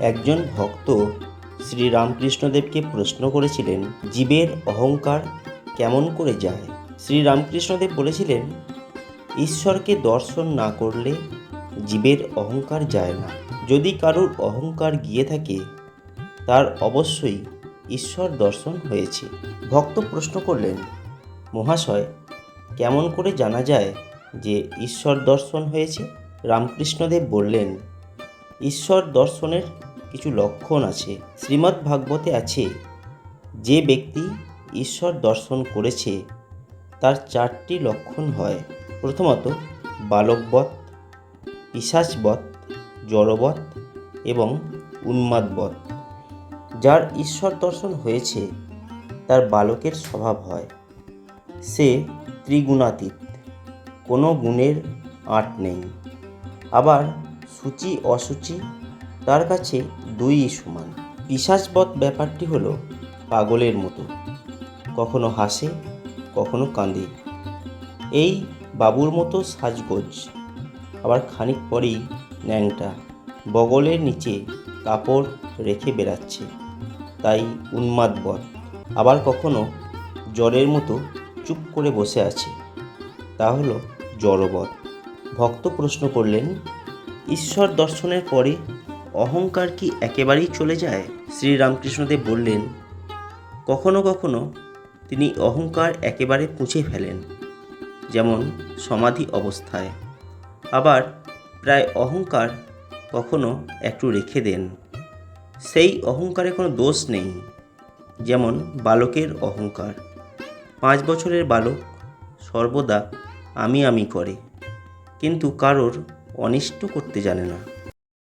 একজন ভক্ত শ্রীরামকৃষ্ণদেবকে প্রশ্ন করেছিলেন, জীবের অহংকার কেমন করে যায়? শ্রীরামকৃষ্ণদেব বলেছিলেন, ঈশ্বরকে দর্শন না করলে জীবের অহংকার যায় না। যদি কারুর অহংকার গিয়ে থাকে, তার অবশ্যই ঈশ্বর দর্শন হয়েছে। ভক্ত প্রশ্ন করলেন, মহাশয়, কেমন করে জানা যায় যে ঈশ্বর দর্শন হয়েছে? রামকৃষ্ণদেব বললেন ঈশ্বর দর্শনের কিছু লক্ষণ আছে, শ্রীমদ্ ভাগবতে আছে। যে ব্যক্তি ঈশ্বর দর্শন করেছে, তার চারটি লক্ষণ হয়। প্রথমত, বালকবৎ পিসাচবৎ জড়বৎ এবং উন্মাদবৎ। যার ঈশ্বর দর্শন হয়েছে, তার বালকের স্বভাব হয়। সে ত্রিগুণাতীত, কোনো গুণের আঁট নেই। আবার সূচি, অসুচি, তার কাছে দুইই সমান। পিসাচবৎ ব্যাপারটি হলো পাগলের মতো। কখনো হাসে, কখনো কাঁদে। এই বাবুর মতো সাজগোজ। আবার খানিক পরেই ন্যাংটা বগলের নিচে কাপড় রেখে বেড়াচ্ছে। তাই উন্মাদবধ আবার কখনো জ্বরের মতো চুপ করে বসে আছে। তা হলো জড়বধ ভক্ত প্রশ্ন করলেন ঈশ্বর দর্শনের পরে অহংকার কি একেবারেই চলে যায়? শ্রীরামকৃষ্ণদেব বললেন, কখনো কখনো তিনি অহংকার একেবারে পুঁছে ফেলেন, যেমন সমাধি অবস্থায়। আবার প্রায় অহংকার কখনো একটু রেখে দেন। সেই অহংকারে কোনো দোষ নেই, যেমন বালকের অহংকার। পাঁচ বছরের বালক সর্বদা আমি আমি করে, কিন্তু কারোর অনিষ্ট করতে জানে না।